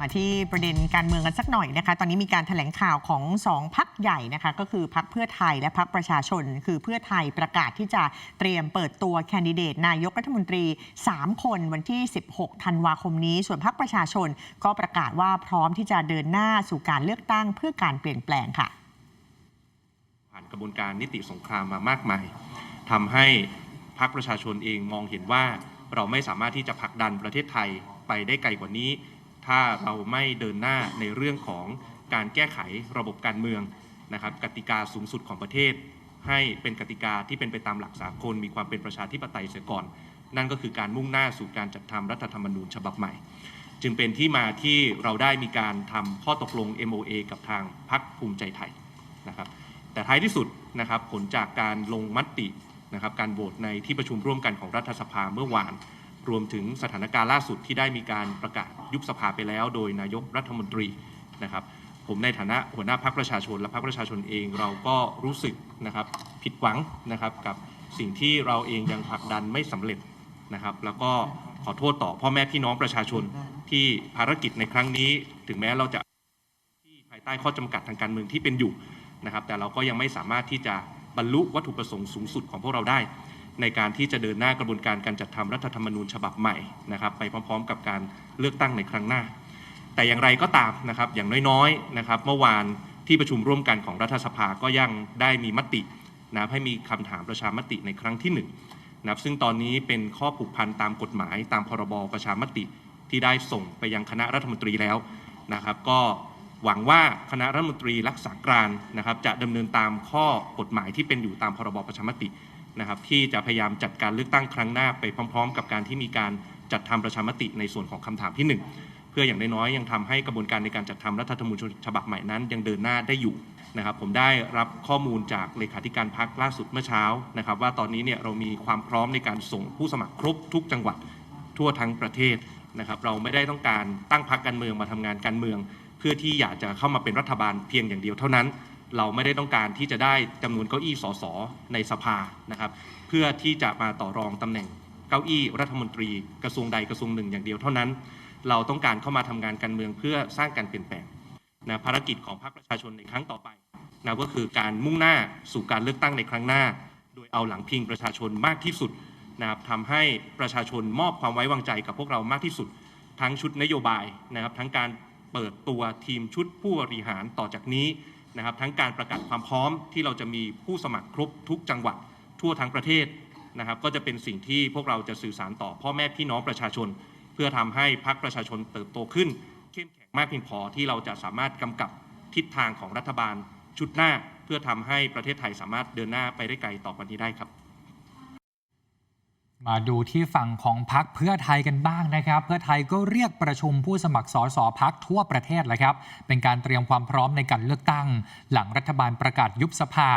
มาที่ประเด็นการเมืองกันสักหน่อยนะคะ ตอนนี้มีการแถลงข่าวของสองพักใหญ่นะคะ ก็คือพักเพื่อไทยและพักประชาชน คือเพื่อไทยประกาศที่จะเตรียมเปิดตัวแคนดิเดต นายกรัฐมนตรี 3 คนวันที่ 16 ธันวาคมนี้ ส่วนพักประชาชนก็ประกาศว่าพร้อมที่จะเดินหน้าสู่การเลือกตั้งเพื่อการเปลี่ยนแปลงค่ะ ผ่านกระบวนการนิติสงครามมามากมายทำให้พรรคประชาชนเองมองเห็นว่าเราไม่สามารถที่จะผลักดันประเทศไทยไปได้ไกลกว่านี้ ถ้าเราไม่เดินหน้าในเรื่องของการแก้ไขระบบการเมืองนะครับกติกาสูงสุดของประเทศ ให้เป็นกติกาที่เป็นไปตามหลักสากลมีความเป็นประชาธิปไตยเสียก่อน นั่นก็คือการมุ่งหน้าสู่การจัดทำรัฐธรรมนูญฉบับใหม่ จึงเป็นที่มาที่เราได้มีการทำข้อตกลง MOA กับทางพรรคภูมิใจไทยนะครับแต่ท้ายที่สุดนะครับผลจากการลงมตินะครับการโหวตในที่ประชุมร่วมกันของรัฐสภาเมื่อวาน รวมถึงสถานการณ์ล่าสุดที่ได้มีการประกาศยุบสภาไปแล้ว โดยนายกรัฐมนตรีนะครับ ผมในฐานะหัวหน้าพรรคประชาชนและพรรคประชาชนเองเราก็รู้สึกนะครับผิดหวังนะครับกับสิ่งที่เราเองยังผลักดันไม่สำเร็จนะครับ แล้วก็ขอโทษต่อพ่อแม่พี่น้องประชาชนที่ภารกิจในครั้งนี้ ถึงแม้เราจะที่ภายใต้ข้อจำกัดทางการเมืองที่เป็นอยู่นะครับ แต่เราก็ยังไม่สามารถที่จะบรรลุวัตถุประสงค์สูงสุดของพวกเราได้ ในการที่จะเดินหน้ากระบวนการการจัดทำรัฐธรรมนูญฉบับใหม่นะครับไปพร้อม ๆ กับการเลือกตั้งในครั้งหน้า แต่อย่างไรก็ตามนะครับอย่างน้อยๆนะครับเมื่อวานที่ประชุมร่วมกันของรัฐสภาก็ยังได้มีมตินะให้มีคำถามประชามติในครั้งที่หนึ่งนะครับซึ่งตอนนี้เป็นข้อผูกพันตามกฎหมาย ตามพรบประชามติที่ได้ส่งไปยังคณะรัฐมนตรีแล้วนะครับ ก็หวังว่าคณะรัฐมนตรีรักษาการนะครับจะดำเนินตามข้อกฎหมายที่เป็นอยู่ตามพรบประชามติ นะครับที่จะพยายามจัดการเลือกตั้งครั้งหน้าไปพร้อม ๆ กับการที่มีการจัดทำประชามติในส่วนของคำถามที่หนึ่งเพื่ออย่างน้อยๆยังทำให้กระบวนการในการจัดทำรัฐธรรมนูญฉบับใหม่นั้น ยังเดินหน้าได้อยู่นะครับผมได้รับข้อมูลจากเลขาธิการพักล่าสุดเมื่อเช้านะครับว่าตอนนี้เนี่ยเรามีความพร้อมในการส่งผู้สมัครครบทุกจังหวัดทั่วทั้งประเทศนะครับเราไม่ได้ต้องการตั้งพักการเมืองมาทำงานการเมือง เพื่อที่อยากจะเข้ามาเป็นรัฐบาลเพียงอย่างเดียวเท่านั้น เราไม่ได้ต้องการที่จะได้จำนวนเก้าอี้สสในสภานะครับ เพื่อที่จะมาต่อรองตำแหน่งเก้าอี้รัฐมนตรีกระทรวงใดกระทรวงหนึ่งอย่างเดียวเท่านั้น เราต้องการเข้ามาทำงานการเมืองเพื่อสร้างการเปลี่ยนแปลงนะภารกิจของพรรคประชาชนในครั้งต่อไปนะก็คือการมุ่งหน้าสู่การเลือกตั้งในครั้งหน้า โดยเอาหลังพิงประชาชนมากที่สุดนะครับทำให้ประชาชนมอบความไว้วางใจกับพวกเรามากที่สุด ทั้งชุดนโยบายนะครับทั้งการเปิดตัวทีมชุดผู้บริหารต่อจากนี้ นะครับทั้งการประกาศความพร้อมที่เราจะมีผู้สมัครครบทุกจังหวัดทั่วทั้งประเทศนะครับ ก็จะเป็นสิ่งที่พวกเราจะสื่อสารต่อพ่อแม่พี่น้องประชาชน เพื่อทำให้พรรคประชาชนเติบโตขึ้น เข้มแข็งมากเพียงพอที่เราจะสามารถกำกับทิศทางของรัฐบาลชุดหน้า เพื่อทำให้ประเทศไทยสามารถเดินหน้าไปได้ไกลต่อวันนี้ได้ครับ มาดูที่ฝั่งของพักเพื่อไทยกันบ้างนะครับ เพื่อไทยก็เรียกประชุมผู้สมัครสอสอพักทั่วประเทศเลยครับ เป็นการเตรียมความพร้อมในการเลือกตั้ง หลังรัฐบาลประกาศยุบสภา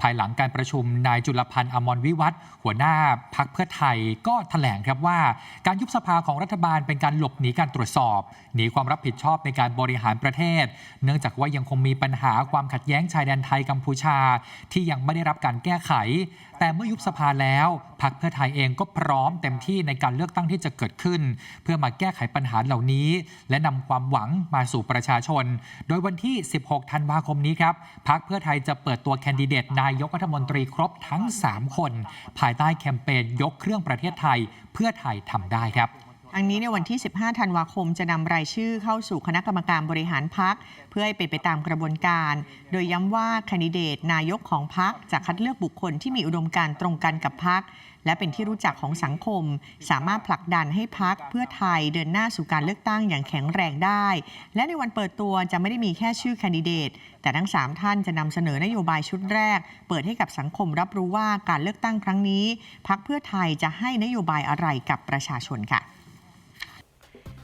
ภายหลังการประชุมนายจุลพันธ์อมรวิวัฒหัวหน้าพักเพื่อไทยก็แถลงครับว่า การยุบสภาของรัฐบาลเป็นการหลบหนีการตรวจสอบ หนีความรับผิดชอบในการบริหารประเทศ เนื่องจากว่ายังคงมีปัญหาความขัดแย้งชายแดนไทยกัมพูชา ที่ยังไม่ได้รับการแก้ไข แต่เมื่อยุบสภาแล้วพักเพื่อไทยเองก็พร้อมเต็มที่ในการเลือกตั้งที่จะเกิดขึ้น เพื่อมาแก้ไขปัญหาเหล่านี้ และนำความหวังมาสู่ประชาชน โดยวันที่ 16 ธันวาคมนี้ครับพักเพื่อไทยจะเปิดตัวแคนดิเดตนายกรัฐมนตรีครบทั้ง 3 คน ภายใต้แคมเปญยกเครื่องประเทศไทยเพื่อไทยทำได้ครับ อันนี้ในวันที่ 15 ธันวาคมจะนำรายชื่อเข้าสู่คณะกรรมการบริหารพัก เพื่อให้เป็นไปตามกระบวนการ โดยย้ำว่าคนดิเดตนายกของพักจะคัดเลือกบุคคลที่มีอุดมการณ์ตรงกันกับพักและเป็นที่รู้จักของสังคม สามารถผลักดันให้พักเพื่อไทยเดินหน้าสู่การเลือกตั้งอย่างแข็งแรงได้ และในวันเปิดตัวจะไม่ได้มีแค่ชื่อแคนดิเดต แต่ทั้ง 3 ท่านจะนำเสนอนโยบายชุดแรก เปิดให้กับสังคมรับรู้ว่าการเลือกตั้งครั้งนี้ พักเพื่อไทยจะให้นโยบายอะไรกับประชาชนค่ะ